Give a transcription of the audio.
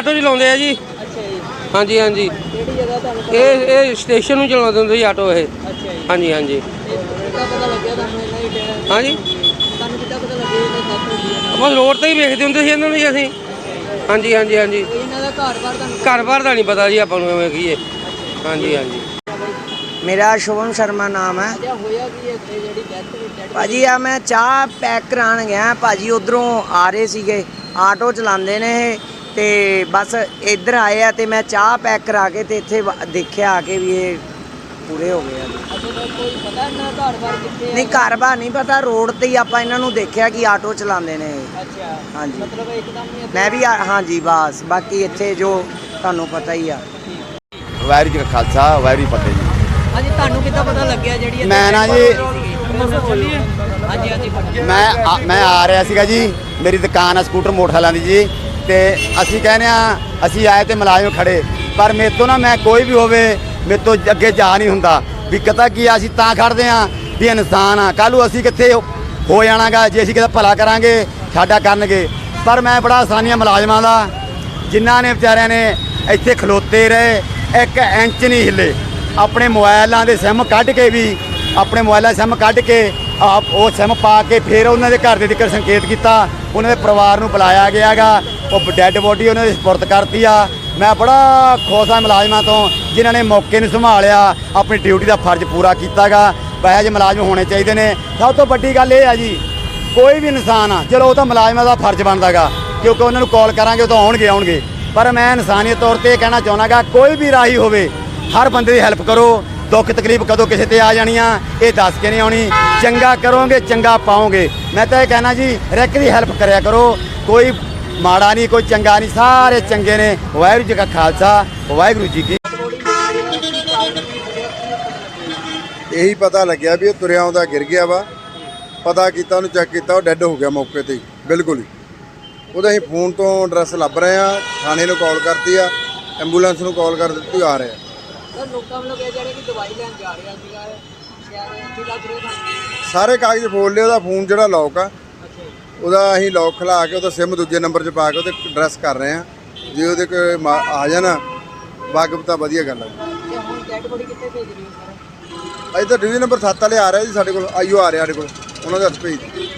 Auto ਚਲਾਉਂਦੇ ਆ ਜੀ। ਅੱਛਾ ਜੀ। ਹਾਂਜੀ ਹਾਂਜੀ। ਕਿਹੜੀ ਜਗ੍ਹਾ ਤੁਹਾਨੂੰ ਪਤਾ? ਇਹ ਇਹ ਸਟੇਸ਼ਨ ਨੂੰ ਚਲਾਉਂਦੇ ਹੁੰਦੇ ਜੀ ਆਟੋ ਇਹ। ਅੱਛਾ ਜੀ। ਹਾਂਜੀ ਹਾਂਜੀ। ਤੇ ਕਿੱਦਾਂ ਪਤਾ ਲੱਗਿਆ ਤੁਹਾਨੂੰ ਇਹਨਾਂ ਦੀ ਡੈ- ਹਾਂਜੀ? ਤੁਹਾਨੂੰ ਕਿੱਦਾਂ ਪਤਾ ਲੱਗਿਆ ਇਹਨਾਂ ਦੀ death ਹੋ ਗਈ ਹੈ ਬਸ ਰੋਡ ਤੇ ਹੀ ਵੇਖਦੇ ਹੁੰਦੇ ਸੀ ਇਹਨਾਂ ਨੂੰ ਜੀ ਅਸੀਂ। ਹਾਂਜੀ ਹਾਂਜੀ ਹਾਂਜੀ। ਕੋਈ ਇਹਨਾਂ ਦਾ ਤੁਹਾਨੂੰ ਨਹੀਂ ਪਤਾ ਜੀ ਆਪਾਂ ਨੂੰ ਐਵੇਂ ਕੀ ਹੈ ਹਾਂਜੀ ਹਾਂਜੀ। ਮੇਰਾ ਸ਼ੁਭਮ ਸ਼ਰਮਾ ਨਾਮ ਹੈ। ਅਜਾ ਹੋਇਆ ਕੀ ਹੈ ਇੱਥੇ ਜਿਹੜੀ ਡੈਥ ਡੈਡ ਭਾਜੀ ਆ ਮੈਂ ਚਾਹ ਪੈਕ ਕਰਾਉਣ ਗਿਆ। ਭਾਜੀ ਉਧਰੋਂ ਆ ਰਹੇ ਸੀਗੇ। ਆਟੋ ਚਲਾਉਂਦੇ ਨੇ ਇਹ। ਤੇ ਬਸ ਇੱਧਰ ਆਏ ਆ ਤੇ ਮੈਂ ਚਾਹ ਪੈਕ ਕਰਾ ਕੇ ਤੇ ਇੱਥੇ ਵ- ਦੇਖਿਆ ਆ ਕੇ ਵੀ ਇਹ ਪੂਰੇ ਹੋ ਗਏ ਆ ਤਾਂ ਕੋਈ ਪਤਾ ਦਾ ਘਰ ਬਾਰ ਕਿੱਥੇ ਨਹੀਂ ਘਰ ਬਾਰ ਨਹੀਂ ਪਤਾ ਰੋਡ ਤੇ ਹੀ ਆਪਾਂ ਇਹਨਾਂ ਨੂੰ ਦੇਖਿਆ ਕਿ ਆਟੋ ਚਲਾਉਂਦੇ ਨੇ ਇਹ। ਅੱਛਾ ਹਾਂਜੀ ਮਤਲਬ ਇੱਕਦਮ ਹੀ ਮੈਂ ਵੀ ਆ- ਹਾਂਜੀ ਬਸ ਬਾਕੀ ਇੱਥੇ ਜੋ ਤੁਹਾਨੂੰ ਪਤਾ ਹੀ ਆ ਵਾਹਿਗੁਰੂ ਜੀ ਕਾ ਖਾਲਸਾ ਵਾਹਿਗੁਰੂ ਜੀ ਕੀ ਫਤਿਹ ਜੀ ਹਾਂਜੀ ਤੁਹਾਨੂੰ ਕਿੱਦਾਂ ਪਤਾ ਲੱਗਿਆ ਜਿਹੜੀ ਮੈਂ ਨਾ ਜੀ-? ਹਾਂਜੀ ਹਾਂਜੀ। ਮੈਂ ਆ- ਮੈਂ ਆ ਰਿਹਾ ਸੀਗਾ ਜੀ ਮੇਰੀ ਦੁਕਾਨ ਆ ਸਕੂਟਰ ਮੋਟਰਸਾਈਕਲਾਂ ਦੀ ਜੀ ਤੇ ਅਸੀਂ ਕਹਿੰਦੇ ਆ ਅਸੀਂ ਆਏ ਤੇ ਮੁਲਾਜ਼ਮ ਖੜੇ। ਪਰ ਮੇਰੇ ਤੋਂ ਨਾ ਮੈਂ ਕੋਈ ਵੀ ਹੋਵੇ ਮੇਰੇ ਤੋਂ ਅੱਗੇ ਜਾ ਨਹੀਂ ਹੁੰਦਾ। ਵੀ ਕਹਤਾ ਕੀ ਆ, ਅਸੀਂ ਤਾਂ ਖੜਦੇ ਆ ਵੀ ਇਨਸਾਨ ਆ। ਕੱਲ੍ਹ ਨੂੰ ਅਸੀਂ ਕਿੱਥੇ ਹੋ ਜਾਣਾਗਾ ਜੇ ਅਸੀਂ ਕਿਤੇ ਭਲਾ ਕਰਾਂਗੇ ਸਾਡਾ ਕਰਨਗੇ। ਪਰ ਮੈਂ ਬੜਾ ਆਸਾਨੀਆਂ ਮੁਲਾਜ਼ਮਾਂ ਦਾ ਜਿਨ੍ਹਾਂ ਨੇ ਵਿਚਾਰਿਆਂ ਨੇ ਇੱਥੇ ਖਲੋਤੇ ਰਹੇ ਇੱਕ ਇੰਚ ਨਹੀਂ ਹਿੱਲੇ। ਆਪਣੇ ਮੋਬਾਈਲਾਂ ਦੇ ਸਿਮ ਕੱਢ ਕੇ ਵੀ ਆਪਣੇ ਮੋਬਾਈਲਾਂ ਦੇ ਸਿਮ ਕੱਢ ਕੇ ਆਪ ਉਹ ਸਿਮ ਪਾ ਕੇ ਫਿਰ ਉਹਨਾਂ ਦੇ ਘਰ ਦੇ ਦਿੱਕਰ ਸੰਕੇਤ ਕੀਤਾ। ਉਹਨਾਂ ਦੇ ਪਰਿਵਾਰ ਨੂੰ ਬੁਲਾਇਆ ਗਿਆਗਾ। ਉਹ ਡੈੱਡ ਬੋਡੀ ਉਹਨਾਂ ਦੀ ਸਪੁਰਦ ਕਰਤੀ ਆ। ਮੈਂ ਬੜਾ ਖੁਸ਼ ਹਾਂ ਮੁਲਾਜ਼ਮਾਂ ਤੋਂ, ਜਿਨ੍ਹਾਂ ਨੇ ਮੌਕੇ ਨੂੰ ਸੰਭਾਲਿਆ, ਆਪਣੀ ਡਿਊਟੀ ਦਾ ਫਰਜ਼ ਪੂਰਾ ਕੀਤਾਗਾ। ਵੈਸੇ ਜਿਹੇ ਮੁਲਾਜ਼ਮ ਹੋਣੇ ਚਾਹੀਦੇ ਨੇ। ਸਭ ਤੋਂ ਵੱਡੀ ਗੱਲ ਇਹ ਆ ਜੀ, ਕੋਈ ਵੀ ਇਨਸਾਨ ਆ, ਚਲੋ ਉਹ ਤਾਂ ਮੁਲਾਜ਼ਮਾਂ ਦਾ ਫਰਜ਼ ਬਣਦਾਗਾ, ਕਿਉਂਕਿ ਉਹਨਾਂ ਨੂੰ ਕਾਲ ਕਰਾਂਗੇ, ਉਹ ਤਾਂ ਆਉਣਗੇ ਆਉਣਗੇ। ਪਰ ਮੈਂ ਇਨਸਾਨੀਅਤ ਤੌਰ ਤੇ ਇਹ ਕਹਿਣਾ ਚਾਹੁੰਦਾਗਾ ਕੋਈ ਵੀ ਰਾਹੀ ਹੋਵੇ, ਹਰ ਬੰਦੇ ਦੀ ਹੈਲਪ ਕਰੋ। ਦੁੱਖ ਤਕਲੀਫ ਕਦੋਂ ਕਿਸੇ ਤੇ ਆ ਜਾਣੀਆਂ, ਇਹ ਦੱਸ ਕੇ ਨਹੀਂ ਆਉਣੀ। ਚੰਗਾ ਕਰੋਗੇ, ਚੰਗਾ ਪਾਓਗੇ। ਮੈਂ ਤਾਂ ਇਹ ਕਹਿਣਾ ਜੀ ਰੈਕ ਦੀ ਹੈਲਪ ਕਰਿਆ ਕਰੋ। ਕੋਈ ਮਾੜਾ ਨਹੀਂ ਕੋਈ ਚੰਗਾ ਨਹੀਂ ਸਾਰੇ ਚੰਗੇ ਨੇ। ਵਾਹਿਗੁਰੂ ਜੀ ਕਾ ਖਾਲਸਾ ਵਾਹਿਗੁਰੂ ਜੀ ਕੀ ਇਹੀ ਪਤਾ ਲੱਗਿਆ ਵੀ ਇਹ ਤੁਰਿਆ ਆਉਂਦਾ ਗਿਰ ਗਿਆ ਵਾ। ਪਤਾ ਕੀਤਾ ਉਹਨੂੰ ਚੈੱਕ ਕੀਤਾ ਉਹ ਡੈੱਡ ਹੋ ਗਿਆ ਮੌਕੇ ਤੇ ਹੀ ਬਿਲਕੁਲ ਹੀ। ਉਹਦਾ ਅਸੀਂ ਫੋਨ ਤੋਂ ਐਡਰੈਸ ਲੱਭ ਰਹੇ ਆ ਥਾਣੇ ਨੂੰ ਕਾਲ ਕਰਤੀ ਆ ਐਂਬੂਲੈਂਸ ਨੂੰ ਕਾਲ ਕਰ ਦਿੱਤੀ ਆ ਰਹੇ ਆ। ਤਾਂ ਲੋਕਾਂ ਵੱਲੋਂ ਕਿਹਾ ਜਾ ਰਿਹਾ ਕਿ ਦਵਾਈ ਲੈਣ ਜਾ ਰਿਹਾ ਸੀਗਾ ਸ਼ਾਇਦ ਇੱਥੇ ਲੱਗ ਰਿਹਾ ਤੁਹਾਨੂੰ ਸਾਰੇ ਕਾਗਜ਼ ਫੋਲ ਲਏ ਉਹਦਾ ਫੋਨ ਜਿਹੜਾ ਲੌਕ ਆ। ਉਹਦਾ ਅਸੀਂ ਲੌਕ ਖਲਾ ਕੇ ਉਹਦਾ ਸਿਮ ਦੂਜੇ ਨੰਬਰ 'ਚ ਪਾ ਕੇ ਉਹਦੇ ਐਡਰੈਸ ਕਰ ਰਹੇ ਆ ਜੇ ਉਹਦੇ ਕੋਲ ਮਾ- ਆ ਜਾਣਾ ਵਾਕਬ ਤਾਂ ਵਧੀਆ ਗੱਲ ਆ ਤੇ ਹੁਣ ਡੈਡ ਬੋਡੀ ਕਿੱਥੇ ਭੇਜ ਰਹੀ ਹੋ ਸਰ? ਅਜੇ ਤਾਂ ਡਿਵੀਜ਼ਨ ਨੰਬਰ 7 ਵਾਲੇ ਆ ਰਹੇ ਜੀ ਸਾਡੇ ਕੋਲ ਆਈਓ ਆ ਰਿਹਾ ਸਾਡੇ ਕੋਲ ਉਹਨਾਂ ਦੇ ਹੱਥ ਭੇਜ ਦਿੱਤੀ।